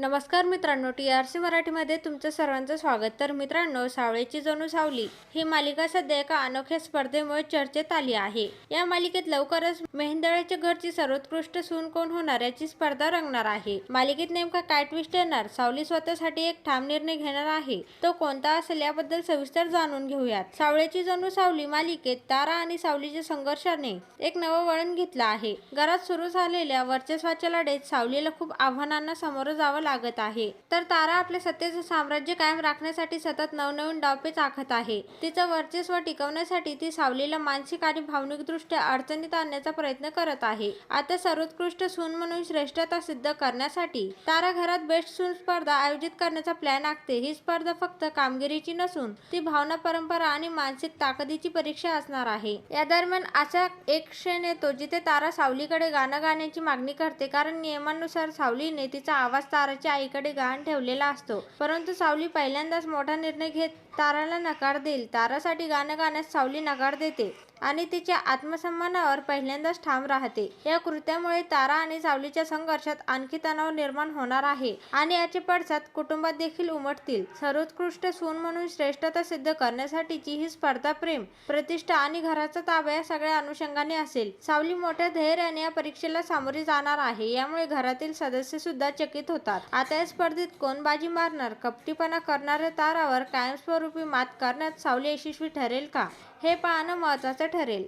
नमस्कार मित्रांनो T R C मराठीमध्ये तुमचं सर्वांचं स्वागत. तर मित्रांनो सावळेची जणू सावली ही मालिका सध्या एका अनोख्या स्पर्धेमुळे चर्चेत आली आहे. या मालिकेत लवकरच मेहेंदळ्याच्या घरची सर्वोत्कृष्ट सून कोण होणार याची स्पर्धा रंगणार आहे. मालिकेत नेमका काय ट्विस्ट येणार सावली स्वतःसाठी एक ठाम निर्णय घेणार आहे तो कोणता असेल याबद्दल सविस्तर जाणून घेऊयात. सावळेची जणू सावली मालिकेत तारा आणि सावलीच्या संघर्षाने एक नवं वळण घेतलं आहे. घरात सुरू झालेल्या वर्चस्वाच्या लढाईत सावलीला खूप आव्हानांना सामोरं जावं लागत आहे. तर तारा आपल्या सत्तेचं साम्राज्य कायम राखण्यासाठी सतत नवनवीन डावपेच आखत आहे. तिचं वर्चस्व टिकवण्यासाठी ती सावलीला मानसिक आणि भावनिकदृष्ट्या अडचणीत आणण्याचा प्रयत्न करत आहे. आता सर्वोत्कृष्ट सून म्हणून श्रेष्ठता सिद्ध करण्यासाठी तारा घरात बेस्ट सून स्पर्धा आयोजित करण्याचा प्लॅन आखते. ही स्पर्धा फक्त कामगिरीची नसून ती भावना परंपरा आणि मानसिक ताकदीची परीक्षा असणार आहे. या दरम्यान असा एक क्षण येतो जिथे तारा सावलीकडे गाणं गाण्याची मागणी करते. कारण नियमानुसार सावलीने तिचा आवाज तारा ताराच्या आईकडे गहाण ठेवलेला असतो. परंतु सावली पहिल्यांदाच मोठा निर्णय घेत ताराला नकार देईल. तारासाठी गाणं गाण्यास सावली नकार देते. आणि तिच्या आत्मसन्मानावर पहिल्यांदाच ठाम राहते. या कृत्यामुळे तारा आणि सावलीच्या संघर्षात आणखी तणाव निर्माण होणार आहे आणि याचे पडसाद कुटुंबात देखील उमटतील. सर्वोत्कृष्ट सून म्हणून श्रेष्ठता सिद्ध करण्यासाठीची ही स्पर्धा प्रेम प्रतिष्ठा आणि घराचा ताबा या सगळ्या अनुषंगाने असेल. सावली मोठ्या धैर्याने या परीक्षेला सामोरी जाणार आहे. यामुळे घरातील सदस्य सुद्धा चकित होतात. आता या स्पर्धेत कोण बाजी मारणार कपटीपणा करणाऱ्या तारावर कायमस्वरूपी मात करण्यात सावली यशस्वी ठरेल का? हे पाहणं महत्वाचं ठरेल.